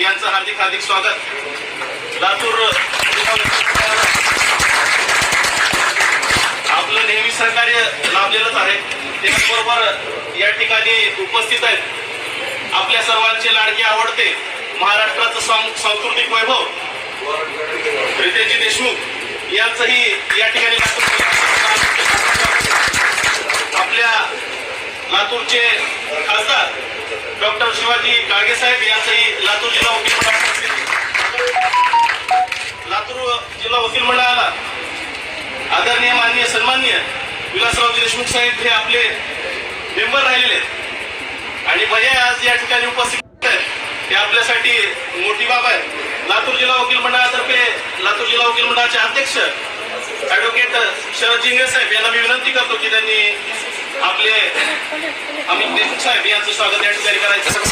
यांचं हार्दिक हार्दिक स्वागत. लातूर आपलं नेहमी सहकार्य लाभलेलंच आहे. त्याचबरोबर या ठिकाणी उपस्थित आहेत. आपल्या सर्वांचे लाडके आवडते महाराष्ट्राचं सांस्कृतिक वैभव. रितेजी देशमुख यांचंही या ठिकाणी आपल्या लातूरचे खासदार डॉक्टर शिवाजी काळगे साहेब यांचंही लातूर जिल्हा वकील मंडळाला लातूर जिल्हा वकील मंडळाला आदरणीय माननीय सन्माननीय विलासरावजी देशमुख साहेब हे आपले मेंबर राहिलेले आहेत. आणि भैया आज या ठिकाणी उपस्थित आहेत. हे आपल्यासाठी मोठी बाब आहे. लातूर जिल्हा वकील मंडळातर्फे लातूर जिल्हा वकील मंडळाचे अध्यक्ष ॲडव्होकेट शरद जिंगे साहेब यांना मी विनंती करतो की त्यांनी आपले अमित देशमुख साहेब यांचं स्वागत या ठिकाणी करायचं.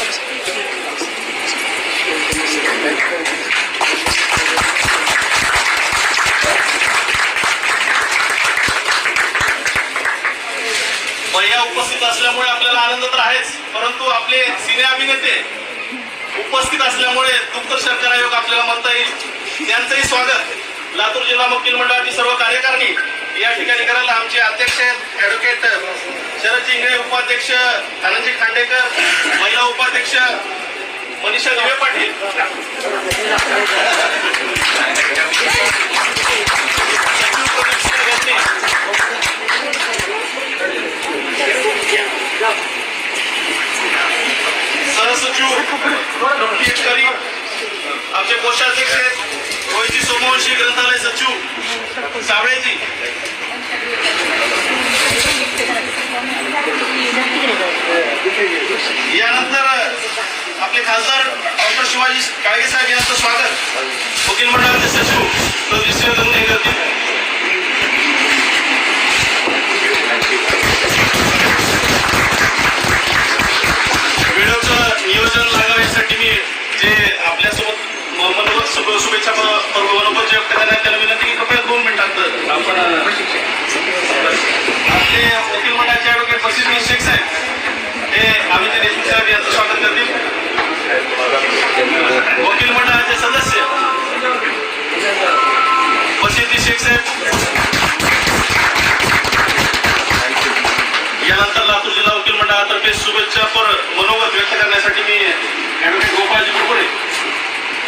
भैया उपस्थित असल्यामुळे आपल्याला आनंद तर आहेच परंतु आपले सिने अभिनेते उपस्थित असल्यामुळे दुग्ध आयोग आपल्याला म्हणता येईल. त्यांचंही स्वागत लातूर जिल्हा वकील मंडळाची सर्व कार्यकारिणी या ठिकाणी करायला आमचे अध्यक्ष आहेत ऍडव्होकेट शरद जिंगळे उपाध्यक्ष धनंजय खांडेकर महिला उपाध्यक्ष मनीषा दिवे पाटील. सहसचिव आमचे कोषाध्यक्ष आहेत. वैजी सोमवंशी ग्रंथालय सचिव सावळेजी यानंतर आपले खासदार डॉक्टर शिवाजी काळगे साहेब यांचं स्वागत. वकील मंडळाचे सचिव साहेब हे देशमुख साहेब यांचं स्वागत करतील वकील मंडळाचे सदस्य. बशीर शेख साहेब. यानंतर लातूर जिल्हा वकील मंडळातर्फे शुभेच्छा पर मनोगत व्यक्त करण्यासाठी मी ऍडव्होकेट गोपाळजी कुरकुरे.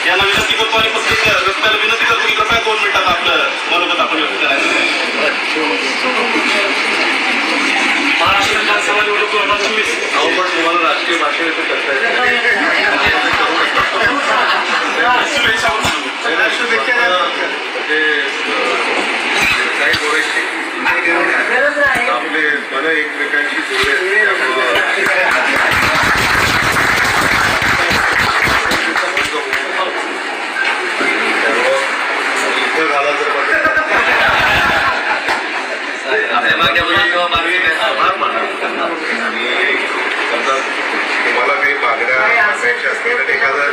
यांना विनंती करतो आणि पत्रिक व्यक्ताला विनंती करतो की कृपया दोन मिनिटात आपलं मनोगत आपण व्यक्त करायचं चोवीस अहो पण तुम्हाला राजकीय भाषण करता शुभेच्छा ते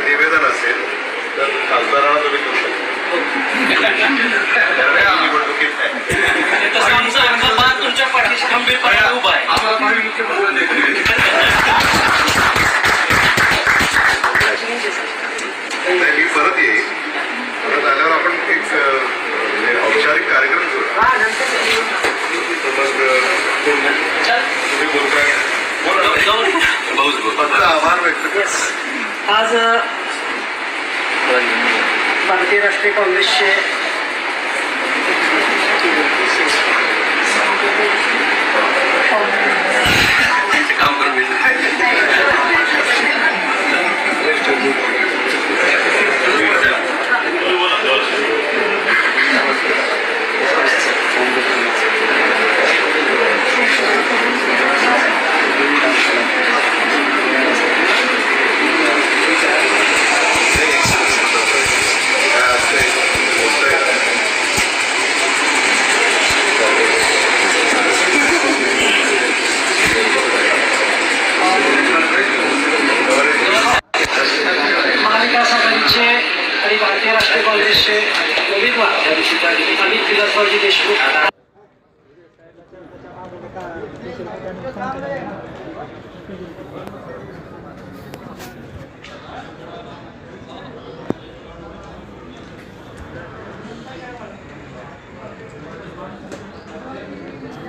निवेदन असेल तर खासदारांना तुम्ही करू शकता. मी परत येईल परत आल्यावर आपण एक औपचारिक कार्यक्रम करू. मग तुम्ही बोलताय. आभार व्यक्त करा आज भारतीय राष्ट्रीय काँग्रेसचे राष्ट्रीय काँग्रेसचे अमित विलासरावजी देशमुख